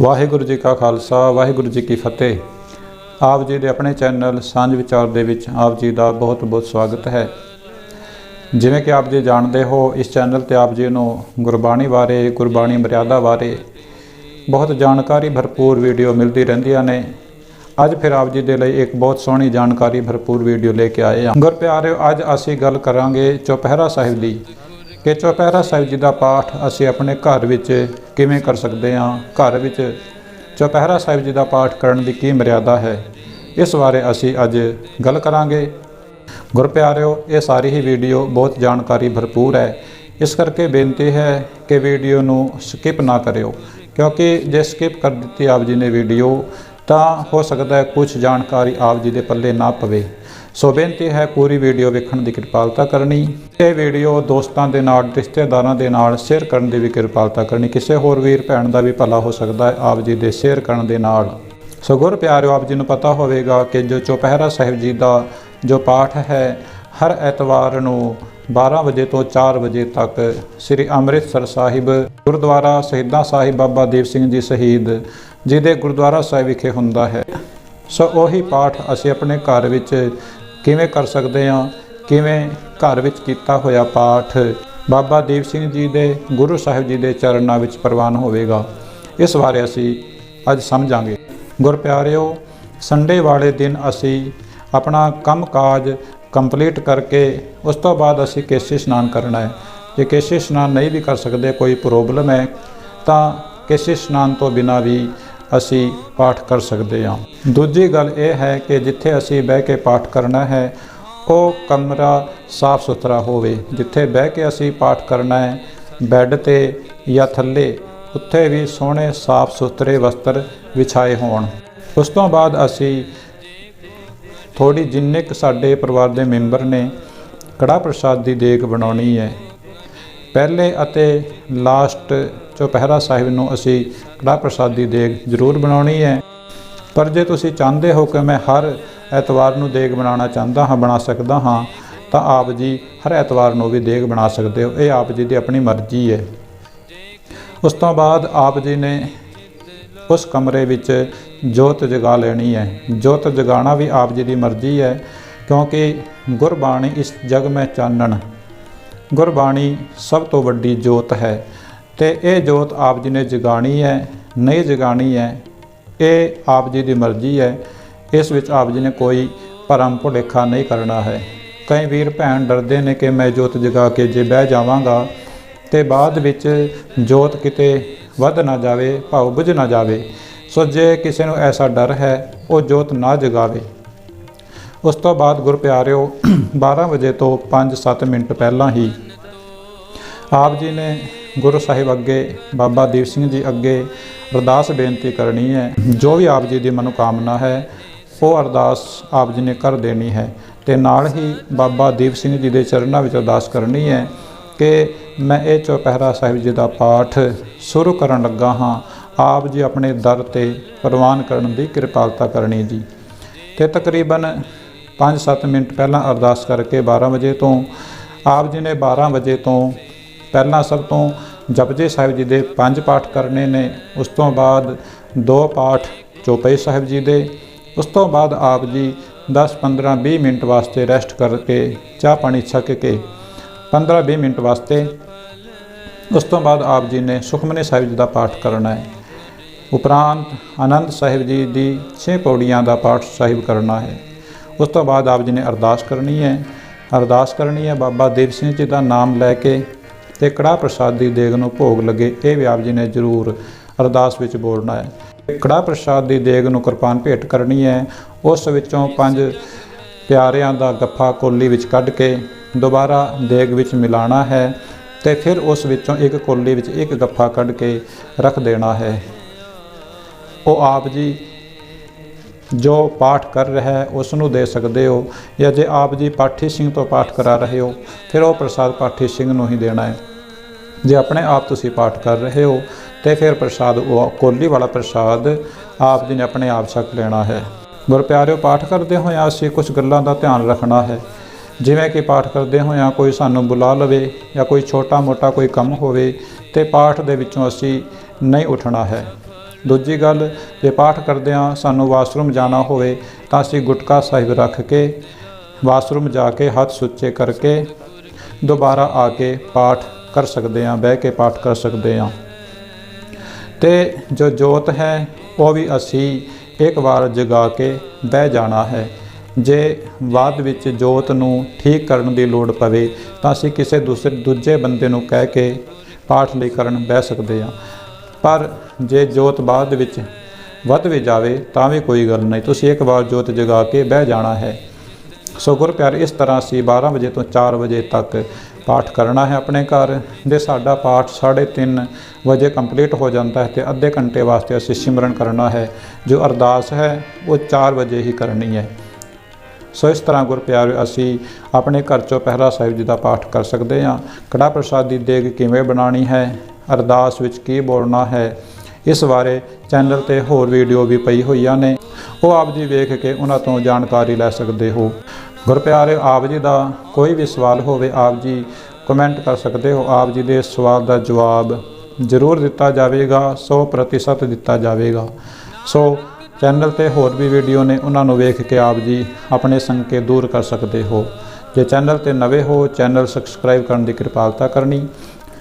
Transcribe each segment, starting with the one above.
ਵਾਹਿਗੁਰੂ ਜੀ ਕਾ ਖਾਲਸਾ, ਵਾਹਿਗੁਰੂ ਜੀ ਕੀ ਫਤਿਹ। ਆਪ ਜੀ ਦੇ ਆਪਣੇ ਚੈਨਲ ਸਾਂਝ ਵਿਚਾਰ ਦੇ ਵਿੱਚ ਆਪ ਜੀ ਦਾ ਬਹੁਤ ਬਹੁਤ ਸਵਾਗਤ ਹੈ। ਜਿਵੇਂ ਕਿ ਆਪ ਜੀ ਜਾਣਦੇ ਹੋ, ਇਸ ਚੈਨਲ ਤੇ ਆਪ ਜੀ ਨੂੰ ਗੁਰਬਾਣੀ ਬਾਰੇ, ਗੁਰਬਾਣੀ ਮਰਿਆਦਾ ਬਾਰੇ ਬਹੁਤ ਜਾਣਕਾਰੀ ਭਰਪੂਰ ਵੀਡੀਓ ਮਿਲਦੀ ਰਹਿੰਦੀਆਂ ਨੇ। ਅੱਜ ਫਿਰ ਆਪ ਜੀ ਦੇ ਲਈ ਇੱਕ ਬਹੁਤ ਸੋਹਣੀ ਜਾਣਕਾਰੀ ਭਰਪੂਰ ਵੀਡੀਓ ਲੈ ਕੇ ਆਏ ਹਾਂ। ਗੁਰਪਿਆਰਿਓ, ਅੱਜ ਅਸੀਂ ਗੱਲ ਕਰਾਂਗੇ ਚੌਪਹਿਰਾ ਸਾਹਿਬ ਦੀ। ਕਿ ਚੌਪਹਿਰਾ ਸਾਹਿਬ ਜੀ ਦਾ ਪਾਠ ਅਸੀਂ ਆਪਣੇ ਘਰ ਵਿੱਚ ਕਿਵੇਂ ਕਰ ਸਕਦੇ ਹਾਂ? ਘਰ ਵਿੱਚ ਚੌਪਹਿਰਾ ਸਾਹਿਬ ਜੀ ਦਾ ਪਾਠ ਕਰਨ ਦੀ ਕੀ ਮਰਿਆਦਾ ਹੈ? ਇਸ ਬਾਰੇ ਅਸੀਂ ਅੱਜ ਗੱਲ ਕਰਾਂਗੇ। ਗੁਰਪਿਆਰਿਓ ਇਹ ਸਾਰੀ ਹੀ ਵੀਡੀਓ ਬਹੁਤ ਜਾਣਕਾਰੀ ਭਰਪੂਰ ਹੈ। ਇਸ ਕਰਕੇ ਬੇਨਤੀ ਹੈ ਕਿ ਵੀਡੀਓ ਨੂੰ ਸਕਿਪ ਨਾ ਕਰਿਓ, ਕਿਉਂਕਿ ਜੇ ਸਕਿਪ ਕਰ ਦਿੱਤੀ ਆਪ ਜੀ ਨੇ ਵੀਡੀਓ ਤਾਂ ਹੋ ਸਕਦਾ ਹੈ ਕੁਝ ਜਾਣਕਾਰੀ ਆਪ ਜੀ ਦੇ ਪੱਲੇ ਨਾ ਪਵੇ। ਸੋ ਬੇਨਤੀ ਹੈ ਪੂਰੀ ਵੀਡੀਓ ਵੇਖਣ ਦੀ ਕਿਰਪਾਲਤਾ ਕਰਨੀ। ਇਹ ਵੀਡੀਓ ਦੋਸਤਾਂ ਦੇ ਨਾਲ, ਰਿਸ਼ਤੇਦਾਰਾਂ ਦੇ ਨਾਲ ਸ਼ੇਅਰ ਕਰਨ ਦੀ ਵੀ ਕਿਰਪਾਲਤਾ ਕਰਨੀ। ਕਿਸੇ ਹੋਰ ਵੀਰ ਭੈਣ ਦਾ ਵੀ ਭਲਾ ਹੋ ਸਕਦਾ ਹੈ ਆਪ ਜੀ ਦੇ ਸ਼ੇਅਰ ਕਰਨ ਦੇ ਨਾਲ। ਸੋ ਗੁਰ ਪਿਆਰਿਓ, ਆਪ ਜੀ ਨੂੰ ਪਤਾ ਹੋਵੇਗਾ ਕਿ ਜੋ ਚੌਪਹਿਰਾ ਸਾਹਿਬ ਜੀ ਦਾ ਜੋ ਪਾਠ ਹੈ, ਹਰ ਐਤਵਾਰ ਨੂੰ 12 ਵਜੇ ਤੋਂ 4 ਵਜੇ ਤੱਕ ਸ੍ਰੀ ਅੰਮ੍ਰਿਤਸਰ ਸਾਹਿਬ, ਗੁਰਦੁਆਰਾ ਸ਼ਹੀਦਾਂ ਸਾਹਿਬ ਬਾਬਾ ਦੀਪ ਸਿੰਘ ਜੀ ਸ਼ਹੀਦ ਜੀ ਦੇ ਗੁਰਦੁਆਰਾ ਸਾਹਿਬ ਵਿਖੇ ਹੁੰਦਾ ਹੈ। ਸੋ ਉਹੀ ਪਾਠ ਅਸੀਂ ਆਪਣੇ ਘਰ ਵਿੱਚ ਕਿਵੇਂ ਕਰ ਸਕਦੇ ਹਾਂ, ਕਿਵੇਂ ਘਰ ਵਿੱਚ ਕੀਤਾ ਹੋਇਆ ਪਾਠ ਬਾਬਾ ਦੀਪ ਸਿੰਘ ਜੀ ਦੇ ਗੁਰੂ ਸਾਹਿਬ ਜੀ ਦੇ ਚਰਨਾਂ ਵਿੱਚ ਪ੍ਰਵਾਨ ਹੋਵੇਗਾ, ਇਸ ਬਾਰੇ ਅਸੀਂ ਅੱਜ ਸਮਝਾਂਗੇ। ਗੁਰਪਿਆਰਿਓ, ਸੰਡੇ ਵਾਲੇ ਦਿਨ ਅਸੀਂ ਆਪਣਾ ਕੰਮਕਾਜ ਕੰਪਲੀਟ ਕਰਕੇ ਉਸ ਤੋਂ ਬਾਅਦ ਅਸੀਂ ਕੇਸੀ ਇਸ਼ਨਾਨ ਕਰਨਾ ਹੈ। ਜੇ ਕੇਸੀ ਇਸ਼ਨਾਨ ਨਹੀਂ ਵੀ ਕਰ ਸਕਦੇ, ਕੋਈ ਪ੍ਰੋਬਲਮ ਹੈ, ਤਾਂ ਕੇਸੀ ਇਸ਼ਨਾਨ ਤੋਂ ਬਿਨਾ ਵੀ ਅਸੀਂ ਪਾਠ ਕਰ ਸਕਦੇ ਹਾਂ। ਦੂਜੀ ਗੱਲ ਇਹ ਹੈ ਕਿ ਜਿੱਥੇ ਅਸੀਂ ਬਹਿ ਕੇ ਪਾਠ ਕਰਨਾ ਹੈ, ਉਹ ਕਮਰਾ ਸਾਫ਼ ਸੁਥਰਾ ਹੋਵੇ। ਜਿੱਥੇ ਬਹਿ ਕੇ ਅਸੀਂ ਪਾਠ ਕਰਨਾ ਹੈ, ਬੈੱਡ ਤੇ ਜਾਂ ਥੱਲੇ, ਉੱਥੇ ਵੀ ਸੋਹਣੇ ਸਾਫ਼ ਸੁਥਰੇ ਵਸਤਰ ਵਿਛਾਏ ਹੋਣ। ਉਸ ਤੋਂ ਬਾਅਦ ਅਸੀਂ ਥੋੜੀ ਜਿੰਨੇ ਕੁ ਸਾਡੇ ਪਰਿਵਾਰ ਦੇ ਮੈਂਬਰ ਨੇ ਕੜਾ ਪ੍ਰਸਾਦ ਦੀ ਦੇਗ ਬਣਾਉਣੀ ਹੈ। ਪਹਿਲੇ ਅਤੇ ਲਾਸਟ ਚੌਪਹਿਰਾ ਸਾਹਿਬ ਨੂੰ ਅਸੀਂ ਕੜਾ ਪ੍ਰਸਾਦ ਦੀ ਦੇਗ ਜ਼ਰੂਰ ਬਣਾਉਣੀ ਹੈ। ਪਰ ਜੇ ਤੁਸੀਂ ਚਾਹੁੰਦੇ ਹੋ ਕਿ ਮੈਂ ਹਰ ਐਤਵਾਰ ਨੂੰ ਦੇਗ ਬਣਾਉਣਾ ਚਾਹੁੰਦਾ ਹਾਂ, ਬਣਾ ਸਕਦਾ ਹਾਂ, ਤਾਂ ਆਪ ਜੀ ਹਰ ਐਤਵਾਰ ਨੂੰ ਵੀ ਦੇਗ ਬਣਾ ਸਕਦੇ ਹੋ। ਇਹ ਆਪ ਜੀ ਦੀ ਆਪਣੀ ਮਰਜ਼ੀ ਹੈ। ਉਸ ਤੋਂ ਬਾਅਦ ਆਪ ਜੀ ਨੇ ਉਸ ਕਮਰੇ ਵਿੱਚ ਜੋਤ ਜਗਾ ਲੈਣੀ ਹੈ। ਜੋਤ ਜਗਾਣਾ ਵੀ ਆਪ ਜੀ ਦੀ ਮਰਜ਼ੀ ਹੈ, ਕਿਉਂਕਿ ਗੁਰਬਾਣੀ ਇਸ ਜਗ ਮੈਂ ਚਾਨਣ। ਗੁਰਬਾਣੀ ਸਭ ਤੋਂ ਵੱਡੀ ਜੋਤ ਹੈ ਤੇ ਇਹ ਜੋਤ ਆਪ ਜੀ ਨੇ ਜਗਾਣੀ ਹੈ, ਨਹੀਂ ਜਗਾਣੀ ਹੈ, ਇਹ ਆਪ ਜੀ ਦੀ ਮਰਜ਼ੀ ਹੈ। ਇਸ ਵਿੱਚ ਆਪ ਜੀ ਨੇ ਕੋਈ ਭਰਮ ਭੁਲੇਖਾ ਨਹੀਂ ਕਰਨਾ ਹੈ। ਕਈ ਵੀਰ ਭੈਣ ਡਰਦੇ ਨੇ ਕਿ ਮੈਂ ਜੋਤ ਜਗਾ ਕੇ ਜੇ ਬਹਿ ਜਾਵਾਂਗਾ ਤੇ ਬਾਅਦ ਵਿੱਚ ਜੋਤ ਕਿਤੇ ਵੱਧ ਨਾ ਜਾਵੇ ਭਾਵ ਬੁਝ ਨਾ ਜਾਵੇ। ਸੋ ਜੇ ਕਿਸੇ ਨੂੰ ਐਸਾ ਡਰ ਹੈ, ਉਹ ਜੋਤ ਨਾ ਜਗਾਵੇ। ਉਸ ਤੋਂ ਬਾਅਦ ਗੁਰਪਿਆਰਿਓ 12 ਵਜੇ ਤੋਂ 5-7 ਮਿੰਟ ਪਹਿਲਾਂ ਹੀ ਆਪ ਜੀ ਨੇ ਗੁਰੂ ਸਾਹਿਬ ਅੱਗੇ, ਬਾਬਾ ਦੀਪ ਸਿੰਘ ਜੀ ਅੱਗੇ ਅਰਦਾਸ ਬੇਨਤੀ ਕਰਨੀ ਹੈ, ਜੋ ਵੀ ਆਪ ਜੀ ਦੀ ਮਨੋਕਾਮਨਾ ਹੈ, ਉਹ ਅਰਦਾਸ ਆਪ ਜੀ ਨੇ ਕਰ ਦੇਣੀ ਹੈ। ਤੇ ਨਾਲ ਹੀ ਬਾਬਾ ਦੀਪ ਸਿੰਘ ਜੀ ਦੇ ਚਰਨਾਂ ਵਿੱਚ ਅਰਦਾਸ ਕਰਨੀ ਹੈ ਕਿ ਮੈਂ ਇਹ ਚੌਪਹਿਰਾ ਸਾਹਿਬ ਜੀ ਦਾ ਪਾਠ ਸ਼ੁਰੂ ਕਰਨ ਲੱਗਾ ਹਾਂ। ਆਪ ਜੀ ਆਪਣੇ ਦਰ ਤੇ ਪ੍ਰਵਾਨ ਕਰਨ ਦੀ ਕਿਰਪਾਲਤਾ ਕਰਨੀ ਜੀ। ਤੇ ਤਕਰੀਬਨ 5-7 ਮਿੰਟ ਪਹਿਲਾਂ ਅਰਦਾਸ ਕਰਕੇ 12 ਵਜੇ ਤੋਂ, ਆਪ ਜੀ ਨੇ 12 ਵਜੇ ਤੋਂ ਪਹਿਲਾਂ ਸਭ ਤੋਂ ਜਪਜੀ ਸਾਹਿਬ ਜੀ ਦੇ ਪੰਜ ਪਾਠ ਕਰਨੇ ਨੇ। ਉਸ ਤੋਂ ਬਾਅਦ ਦੋ ਪਾਠ ਚੌਪਈ ਸਾਹਿਬ ਜੀ ਦੇ। ਉਸ ਤੋਂ ਬਾਅਦ ਆਪ ਜੀ 10 15 20 ਮਿੰਟ ਵਾਸਤੇ ਰੈਸਟ ਕਰਕੇ ਚਾਹ ਪਾਣੀ ਛਕ ਕੇ 15 20 ਮਿੰਟ ਵਾਸਤੇ ਉਸ ਤੋਂ ਬਾਅਦ ਆਪ ਜੀ ਨੇ ਸੁਖਮਨੀ ਸਾਹਿਬ ਜੀ ਦਾ ਪਾਠ ਕਰਨਾ ਹੈ। ਉਪਰੰਤ ਆਨੰਦ ਸਾਹਿਬ ਜੀ ਦੀ 6 ਪੌੜੀਆਂ ਦਾ ਪਾਠ ਸਾਹਿਬ ਕਰਨਾ ਹੈ। ਉਸ ਤੋਂ ਬਾਅਦ ਆਪ ਜੀ ਨੇ ਅਰਦਾਸ ਕਰਨੀ ਹੈ। ਅਰਦਾਸ ਕਰਨੀ ਹੈ, ਬਾਬਾ ਦੀਪ ਸਿੰਘ ਜੀ ਦਾ ਨਾਮ ਲੈ ਕੇ ਤੇ ਕੜਾ ਪ੍ਰਸਾਦ ਦੀ ਦੇਗ ਨੂੰ ਭੋਗ ਲੱਗੇ, ਇਹ ਵੀ ਆਪ ਜੀ ਨੇ ਜ਼ਰੂਰ ਅਰਦਾਸ ਵਿੱਚ ਬੋਲਣਾ ਹੈ। ਕੜਾ ਪ੍ਰਸਾਦ ਦੀ ਦੇਗ ਨੂੰ ਕਿਰਪਾਨ ਭੇਟ ਕਰਨੀ ਹੈ। ਉਸ ਵਿੱਚੋਂ ਪੰਜ ਪਿਆਰਿਆਂ ਦਾ ਗੱਫਾ ਕੋਲੀ ਵਿੱਚ ਕੱਢ ਕੇ ਦੁਬਾਰਾ ਦੇਗ ਵਿੱਚ ਮਿਲਾਣਾ ਹੈ ਤੇ ਫਿਰ ਉਸ ਵਿੱਚੋਂ ਇੱਕ ਕੋਲੀ ਵਿੱਚ ਇੱਕ ਗੱਫਾ ਕੱਢ ਕੇ ਰੱਖ ਦੇਣਾ ਹੈ। ਉਹ ਆਪ ਜੀ ਜੋ ਪਾਠ ਕਰ ਰਿਹਾ ਹੈ, ਉਸ ਨੂੰ ਦੇ ਸਕਦੇ ਹੋ ਜਾਂ ਜੇ ਆਪ ਜੀ ਪਾਠੀ ਸਿੰਘ ਤੋਂ ਪਾਠ ਕਰਾ ਰਹੇ ਹੋ, ਫਿਰ ਉਹ ਪ੍ਰਸਾਦ ਪਾਠੀ ਸਿੰਘ ਨੂੰ ਹੀ ਦੇਣਾ ਹੈ। ਜੇ ਆਪਣੇ ਆਪ ਤੁਸੀਂ ਪਾਠ ਕਰ ਰਹੇ ਹੋ, ਤੇ ਫਿਰ ਪ੍ਰਸਾਦ ਉਹ ਕੋਲੀ ਵਾਲਾ ਪ੍ਰਸਾਦ ਆਪ ਜੀ ਨੇ ਆਪਣੇ ਆਪ ਛਕ ਲੈਣਾ ਹੈ। ਗੁਰ ਗੁਰਪਿਆਰਿਓ, ਪਾਠ ਕਰਦੇ ਹੋਇਆ ਅਸੀਂ ਕੁਝ ਗੱਲਾਂ ਦਾ ਧਿਆਨ ਰੱਖਣਾ ਹੈ। ਜਿਵੇਂ ਕਿ ਪਾਠ ਕਰਦੇ ਹੋਇਆਂ ਕੋਈ ਸਾਨੂੰ ਬੁਲਾ ਲਵੇ ਜਾਂ ਕੋਈ ਛੋਟਾ ਮੋਟਾ ਕੋਈ ਕੰਮ ਹੋਵੇ ਤੇ ਪਾਠ ਦੇ ਵਿੱਚੋਂ ਅਸੀਂ ਨਹੀਂ ਉੱਠਣਾ ਹੈ। ਦੂਜੀ ਗੱਲ, ਜੇ ਪਾਠ ਕਰਦਿਆਂ ਸਾਨੂੰ ਵਾਸ਼ਰੂਮ ਜਾਣਾ ਹੋਵੇ ਤਾਂ ਅਸੀਂ ਗੁਟਕਾ ਸਾਹਿਬ ਰੱਖ ਕੇ, ਵਾਸ਼ਰੂਮ ਜਾ ਕੇ ਹੱਥ ਸੁੱਚੇ ਕਰਕੇ ਦੁਬਾਰਾ ਆ ਕੇ ਪਾਠ ਕਰ ਸਕਦੇ ਹਾਂ, ਬਹਿ ਕੇ ਪਾਠ ਕਰ ਸਕਦੇ ਹਾਂ। ਤੇ ਜੋ ਜੋਤ ਹੈ, ਉਹ ਵੀ ਅਸੀਂ ਇੱਕ ਵਾਰ ਜਗਾ ਕੇ ਬਹਿ ਜਾਣਾ ਹੈ। ਜੇ ਬਾਅਦ ਵਿੱਚ ਜੋਤ ਨੂੰ ਠੀਕ ਕਰਨ ਦੀ ਲੋੜ ਪਵੇ, ਤਾਂ ਅਸੀਂ ਕਿਸੇ ਦੂਸਰੇ ਦੂਜੇ ਬੰਦੇ ਨੂੰ ਕਹਿ ਕੇ ਪਾਠ ਲਈ ਕਰਨ ਬਹਿ ਸਕਦੇ ਹਾਂ। ਪਰ ਜੇ ਜੋਤ ਬਾਅਦ ਵਿੱਚ ਵੱਧ ਵੀ ਜਾਵੇ, ਤਾਂ ਵੀ ਕੋਈ ਗੱਲ ਨਹੀਂ। ਤੁਸੀਂ ਇੱਕ ਵਾਰ ਜੋਤ ਜਗਾ ਕੇ ਬਹਿ ਜਾਣਾ ਹੈ। ਸੋ ਗੁਰ ਪਿਆਰ ਇਸ ਤਰ੍ਹਾਂ ਅਸੀਂ 12 ਵਜੇ ਤੋਂ 4 ਵਜੇ ਤੱਕ ਪਾਠ ਕਰਨਾ ਹੈ ਆਪਣੇ ਘਰ ਦੇ। ਸਾਡਾ ਪਾਠ 3:30 ਵਜੇ ਕੰਪਲੀਟ ਹੋ ਜਾਂਦਾ ਹੈ ਤੇ ਅੱਧੇ ਘੰਟੇ ਵਾਸਤੇ ਅਸੀਂ ਸਿਮਰਨ ਕਰਨਾ ਹੈ। ਜੋ ਅਰਦਾਸ ਹੈ, ਉਹ 4 ਵਜੇ ਹੀ ਕਰਨੀ ਹੈ। ਸੋ ਇਸ ਤਰ੍ਹਾਂ ਗੁਰ ਪਿਆਰਿਓ ਅਸੀਂ ਆਪਣੇ ਘਰ ਚੋਂ ਪਹਿਰਾ ਸਾਹਿਬ ਜੀ ਦਾ ਪਾਠ ਕਰ ਸਕਦੇ ਹਾਂ। ਕੜਾ ਪ੍ਰਸਾਦ ਦੀ ਦੇਗ ਕਿਵੇਂ ਬਣਾਉਣੀ ਹੈ? ਅਰਦਾਸ ਵਿੱਚ ਕੀ ਬੋਲਣਾ ਹੈ? ਇਸ ਬਾਰੇ ਚੈਨਲ ਤੇ ਹੋਰ ਵੀਡੀਓ ਵੀ ਪਈ ਹੋਈਆਂ ਨੇ। ਉਹ ਆਪ ਜੀ ਵੇਖ ਕੇ ਉਹਨਾਂ ਤੋਂ ਜਾਣਕਾਰੀ ਲੈ ਸਕਦੇ ਹੋ। ਗੁਰਪਿਆਰਿਓ, ਆਪ ਜੀ ਦਾ ਕੋਈ ਵੀ ਸਵਾਲ ਹੋਵੇ, ਆਪ ਜੀ ਕਮੈਂਟ ਕਰ ਸਕਦੇ ਹੋ। ਆਪ ਜੀ ਦੇ ਸਵਾਲ ਦਾ ਜਵਾਬ ਜ਼ਰੂਰ ਦਿੱਤਾ ਜਾਵੇਗਾ 100% ਦਿੱਤਾ ਜਾਵੇਗਾ। ਸੋ ਚੈਨਲ ਤੇ ਹੋਰ ਵੀ ਵੀਡੀਓ ਨੇ, ਉਹਨਾਂ ਨੂੰ ਵੇਖ ਕੇ ਆਪ ਜੀ ਆਪਣੇ ਸੰਕੇਤ ਦੂਰ ਕਰ ਸਕਦੇ ਹੋ। ਜੇ ਚੈਨਲ ਤੇ ਨਵੇਂ ਹੋ ਚੈਨਲ ਸਬਸਕ੍ਰਾਈਬ ਕਰਨ ਦੀ ਕਿਰਪਾਲਤਾ ਕਰਨੀ,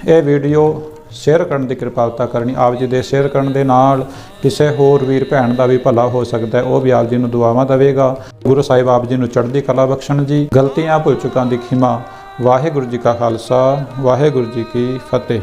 ਇਹ ਵੀਡੀਓ ਸ਼ੇਅਰ ਕਰਨ ਦੀ ਕਿਰਪਾਲਤਾ ਕਰਨੀ, ਆਪ ਜੀ ਦੇ ਸ਼ੇਅਰ ਕਰਨ ਦੇ ਨਾਲ ਕਿਸੇ ਹੋਰ ਵੀਰ ਭੈਣ ਦਾ ਵੀ ਭਲਾ ਹੋ ਸਕਦਾ ਹੈ, ਉਹ ਵੀ ਆਪ ਜੀ ਨੂੰ ਦੁਆਵਾਂ ਦੇਵੇਗਾ। ਗੁਰੂ ਸਾਹਿਬ ਆਪ ਜੀ ਨੂੰ ਚੜ੍ਹਦੀ ਕਲਾ ਬਖਸ਼ਣ ਜੀ। ਗਲਤੀਆਂ, ਭੁੱਲ ਚੁੱਕਾਂ ਦੀ ਖਿਮਾ, ਵਾਹਿਗੁਰੂ ਜੀ ਕਾ ਖਾਲਸਾ, ਵਾਹਿਗੁਰੂ ਜੀ ਕੀ ਫਤਿਹ।